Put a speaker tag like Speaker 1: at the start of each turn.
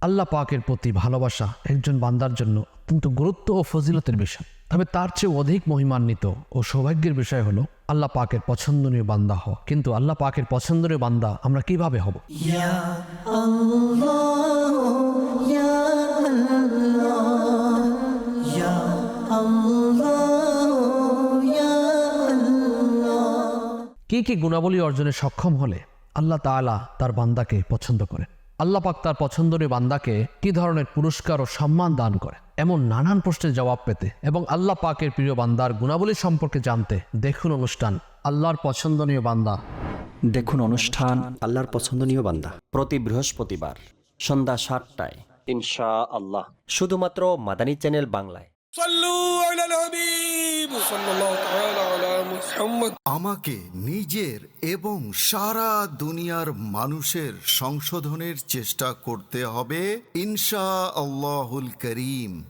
Speaker 1: আল্লাহ পাকের প্রতি ভালোবাসা একজন বান্দার জন্য অত্যন্ত গুরুত্ব ও ফজিলতের বিষয়। তবে তার চেয়ে অধিক মহিমান্বিত ও সৌভাগ্যের বিষয় হলো আল্লাহ পাকের পছন্দনীয় বান্দা হওয়া। কিন্তু আল্লাহ পাকের পছন্দনীয় বান্দা আমরা কীভাবে হব? কি কি গুণাবলী অর্জনে সক্ষম হলে আল্লাহ তাআলা তার বান্দাকে পছন্দ করেন? আল্লাহ পাক তার পছন্দনীয় বান্দাকে কি ধরনের পুরস্কার ও সম্মান দান করে এমন নানান প্রশ্নের জবাব পেতে এবং আল্লাহ পাকের প্রিয় বান্দার গুণাবলী সম্পর্কে জানতে দেখুন অনুষ্ঠান আল্লাহর পছন্দনীয় বান্দা।
Speaker 2: দেখুন অনুষ্ঠান
Speaker 3: আল্লাহর পছন্দনীয় বান্দা।
Speaker 2: প্রতি বৃহস্পতিবার সন্ধ্যা সাতটায়। ইনশা আল্লাহ শুধুমাত্র মাদানী চ্যানেল বাংলায়।
Speaker 4: আমাকে নিজের এবং সারা দুনিয়ার মানুষের সংশোধনের চেষ্টা করতে হবে ইনশা আল্লাহুল করিম।